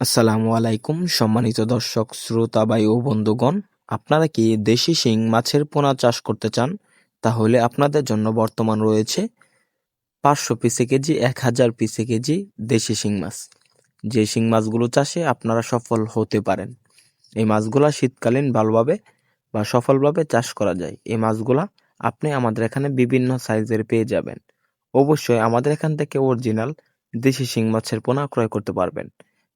আসসালামু আলাইকুম, সম্মানিত দর্শক, শ্রোতা ভাই ও বন্ধুগণ। আপনারা কি দেশি শিং মাছের পোনা চাষ করতে চান? তাহলে আপনাদের জন্য বর্তমান রয়েছে পাঁচশো পিসে কেজি, এক হাজার পিসে কেজি দেশি শিং মাছ। যে শিং মাছগুলো চাষে আপনারা সফল হতে পারেন। এই মাছগুলা শীতকালীন ভালোভাবে বা সফলভাবে চাষ করা যায়। এই মাছগুলা আপনি আমাদের এখানে বিভিন্ন সাইজের পেয়ে যাবেন। অবশ্যই আমাদের এখান থেকে অরিজিনাল দেশি শিং মাছের পোনা ক্রয় করতে পারবেন।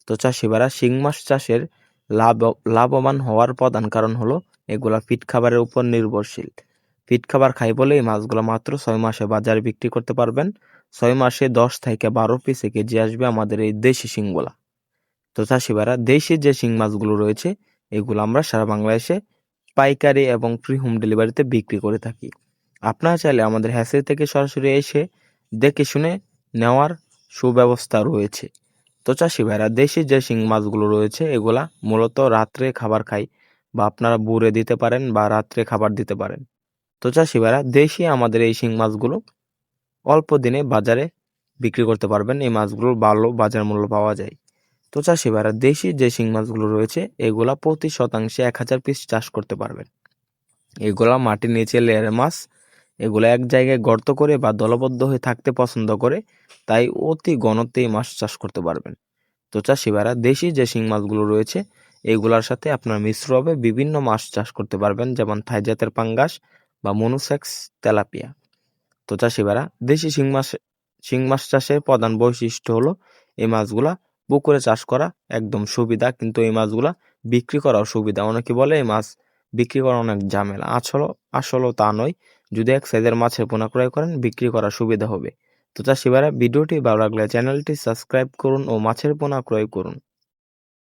তো চাষিবারা শিং মাছ চাষের লাভ, লাভবান হওয়ার প্রধান কারণ হলো এগুলা ফিট খাবারের উপর নির্ভরশীল। ফিট খাবার খাই বলে এই মাছগুলো মাত্র ছয় মাসে বাজারে বিক্রি করতে পারবেন। ছয় মাসে দশ থেকে বারো পিসে কেজি আসবে আমাদের এই দেশি শিংগুলা। তো চাষিবারা দেশি যে শিং মাছগুলো রয়েছে, এগুলো আমরা সারা বাংলাদেশে পাইকারি এবং ফ্রি হোম ডেলিভারিতে বিক্রি করে থাকি। আপনারা চাইলে আমাদের হ্যাসের থেকে সরাসরি এসে দেখে শুনে নেওয়ার সুব্যবস্থা রয়েছে। তো চাষি ভাইরা, দেশি যে শিং মাছগুলো রয়েছে, এগুলা মূলত রাত্রে খাবার খাই বা আপনারা বুড়ে দিতে পারেন বা রাত্রে খাবার দিতে পারেন। তো চাষি ভাইরা, দেশি আমাদের এই শিং মাছগুলো অল্প দিনে বাজারে বিক্রি করতে পারবেন। এই মাছগুলোর ভালো বাজার মূল্য পাওয়া যায়। তো চাষি ভাইরা, দেশি যে শিং মাছগুলো রয়েছে, এগুলা প্রতি শতাংশে এক হাজার পিস চাষ করতে পারবেন। এগুলা মাটির নিচে লেয়ার মাছ এগুলো এক জায়গায় গর্ত করে বা দলবদ্ধ হয়ে থাকতে পছন্দ করে, তাই অতি ঘনত্বেই মাছ চাষ করতে পারবেন। তো চাষিবারা দেশি যে শিং মাছগুলো রয়েছে, এগুলার সাথে আপনার মিশ্রভাবে বিভিন্ন মাছ চাষ করতে পারবেন, যেমন থাই জাতের পাঙ্গাস বা মনুসেক্স তেলাপিয়া। তো চাষিবারা দেশি শিং মাছ শিং মাছ চাষের প্রধান বৈশিষ্ট্য হলো, এই মাছগুলা পুকুরে চাষ করা একদম সুবিধা, কিন্তু এই মাছগুলা বিক্রি করাও সুবিধা। অনেকে বলে, এই মাছ বিক্রি করা অনেক ঝামেলা। আসলে, আসলেও তা নয়। যদি এক সাইজের মাছের পোনা ক্রয় করেন, বিক্রি করা সুবিধা হবে। তো চাষিবারা ভিডিওটি ভালো লাগলে চ্যানেলটি সাবস্ক্রাইব করুন ও মাছের পোনা ক্রয় করুন।